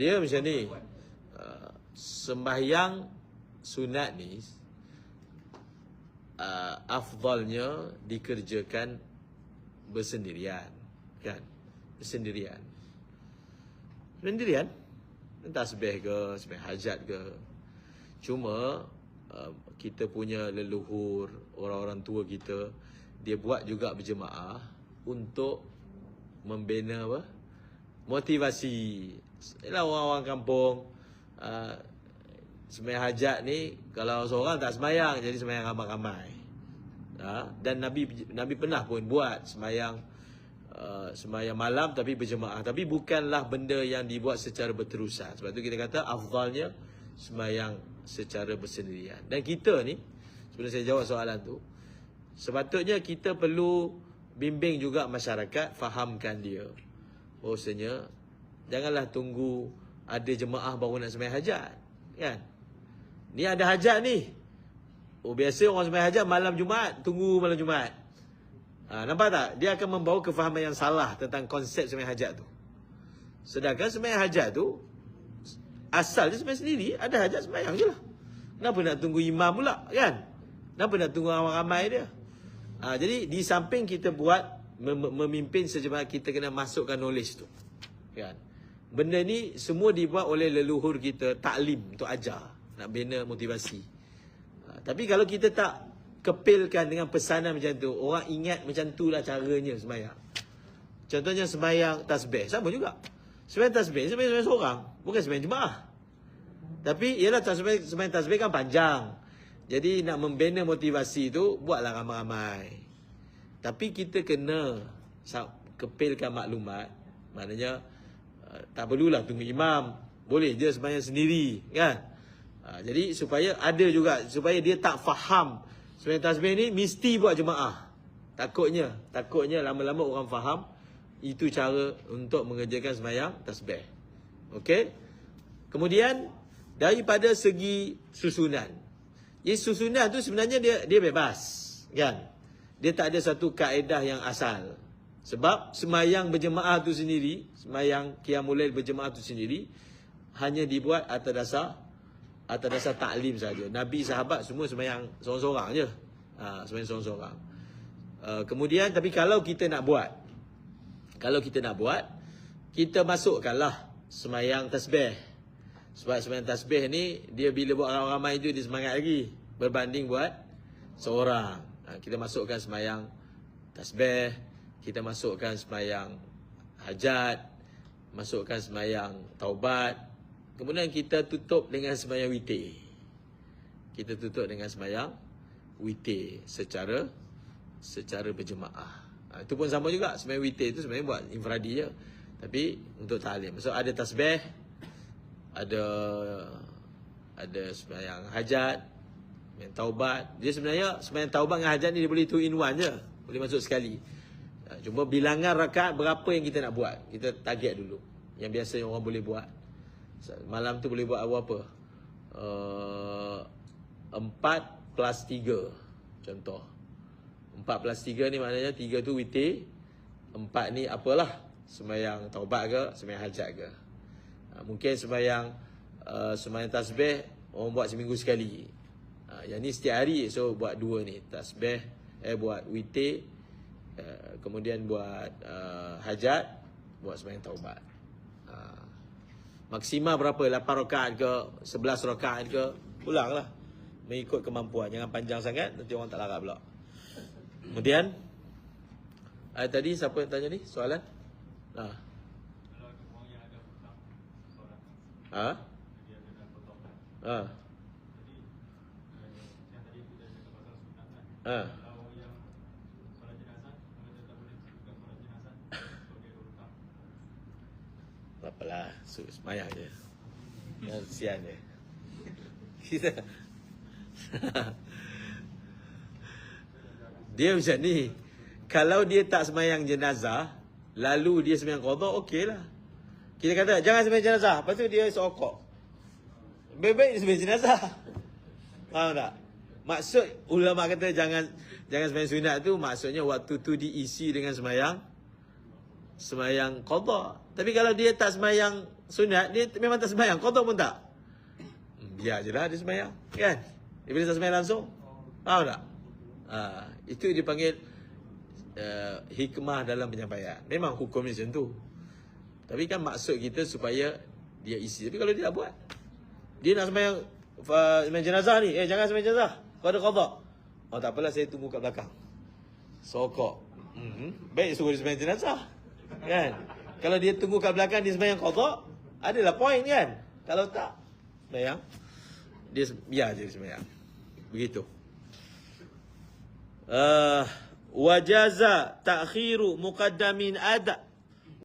Dia macam ni. Uh, sembahyang sunat ni uh, afdalnya dikerjakan bersendirian. Kan? Bersendirian. Sendirian. Entah sebeh ke, sebeh hajat ke. Cuma uh, kita punya leluhur, orang-orang tua kita, dia buat juga berjemaah untuk membina apa? Motivasi. Ialah orang-orang kampung uh, sembahyang hajat ni kalau seorang tak sembahyang jadi sembahyang ramai-ramai. Ha? Dan Nabi Nabi pernah pun buat sembahyang uh, sembahyang malam tapi berjemaah tapi bukanlah benda yang dibuat secara berterusan. Sebab tu kita kata afdalnya sembahyang secara bersendirian. Dan kita ni sebelum saya jawab soalan tu sepatutnya kita perlu bimbing juga masyarakat fahamkan dia. Bahawasanya janganlah tunggu ada jemaah baru nak sembahyang hajat. Kan? Ni ada hajat ni. Oh biasa orang sembahyang hajat malam Jumaat, tunggu malam Jumaat. Ha, nampak tak? Dia akan membawa kefahaman yang salah tentang konsep sembahyang hajat tu. Sedangkan sembahyang hajat tu asal dia sembahyang sendiri, ada hajat sembahyang je lah. Kenapa nak tunggu imam pula kan? Kenapa nak tunggu ramai-ramai dia? Ha, jadi di samping kita buat mem- memimpin sejemaah kita kena masukkan knowledge tu. Kan? Benda ni semua dibuat oleh leluhur kita taklim untuk ajar, nak bina motivasi. Ha, tapi kalau kita tak kepilkan dengan pesanan macam tu, orang ingat macam tu lah caranya sembahyang. Contohnya sembahyang tasbih, sama juga. Sembahyang tasbih, sembahyang seorang, bukan sembahyang jemaah. Tapi ialah tasbih, sembahyang tasbih kan panjang. Jadi nak membina motivasi tu buatlah ramai-ramai. Tapi kita kena kepilkan maklumat. Maknanya uh, tak perlulah tunggu imam. Boleh je sembahyang sendiri kan. Uh, jadi supaya ada juga supaya dia tak faham sembahyang tasbih ni mesti buat jemaah. Takutnya, takutnya lama-lama orang faham itu cara untuk mengerjakan sembahyang tasbih. Okey? Kemudian daripada segi susunan jadi susunan tu sebenarnya dia dia bebas, kan? Dia tak ada satu kaedah yang asal. Sebab semayang berjemaah tu sendiri, semayang qiyamul berjemaah tu sendiri hanya dibuat atas dasar atas dasar taklim saja. Nabi sahabat semua semayang seorang-seorang je. Ha, semayang seorang-seorang. Uh, kemudian tapi kalau kita nak buat kalau kita nak buat kita masukkanlah semayang tasbih sebab sembahyang tasbih ni dia bila buat ramai-ramai tu dia semangat lagi berbanding buat seorang. Ha, kita masukkan sembahyang tasbih, kita masukkan sembahyang hajat, masukkan sembahyang taubat. Kemudian kita tutup dengan sembahyang witir. Kita tutup dengan sembahyang witir secara secara berjemaah. Ha, itu pun sama juga sembahyang witir itu sebenarnya buat infradi je. Tapi untuk ta'lim. So ada tasbih, ada ada sembahyang hajat, sembahyang taubat. Dia sebenarnya sembahyang taubat dengan hajat ni dia boleh two in one je. Boleh masuk sekali. Ha, cuma bilangan rakaat berapa yang kita nak buat. Kita target dulu. Yang biasa yang orang boleh buat. Malam tu boleh buat apa? Uh, empat plus tiga. Contoh. Empat plus tiga ni maknanya tiga tu witir. Empat ni apalah. Sembahyang taubat ke, sembahyang hajat ke. Ha, mungkin sembahyang uh, sembahyang tasbih orang buat seminggu sekali. Ha, yang ni setiap hari so buat dua ni tasbih eh buat witir uh, kemudian buat uh, hajat buat sembahyang taubat. Ha, maksimal berapa? 8 rakaat ke 11 rakaat ke? Pulanglah mengikut kemampuan. Jangan panjang sangat nanti orang tak larat pula. Kemudian uh, tadi siapa yang tanya ni soalan? Ha. Ha? Ha. Ha. Apalah, semayang je. Yang sian je. Kita Dia macam ni. Kalau dia tak semayang jenazah, lalu dia semayang qada, okeylah. Kita kata jangan sembahyang jenazah. Lepas tu dia sokok. Baik-baik dia sembahyang jenazah. Faham tak? Maksud ulama kata jangan jangan sembahyang sunat tu maksudnya waktu tu diisi dengan sembahyang semayang qada. Tapi kalau dia tak semayang sunat, dia memang tak semayang qada pun tak. Biar je lah dia semayang. Kan? Dia boleh tak semayang langsung. Faham tak? Ha, itu dipanggil uh, hikmah dalam penyampaian. Memang hukum macam tu. Tapi kan maksud kita supaya dia isi. Tapi kalau dia tak buat. Dia nak semayang, uh, jenazah ni. Eh jangan semayang jenazah. Kau ada qada. Oh tak apalah saya tunggu kat belakang. Sokok. Mm-hmm. Baik suruh dia semayang jenazah. Kan? Kalau dia tunggu kat belakang dia semayang qada, adalah poin kan? Kalau tak, semayang. Dia biar je dia semayang. Begitu. Uh, wajaza ta'khiru muqaddamin ada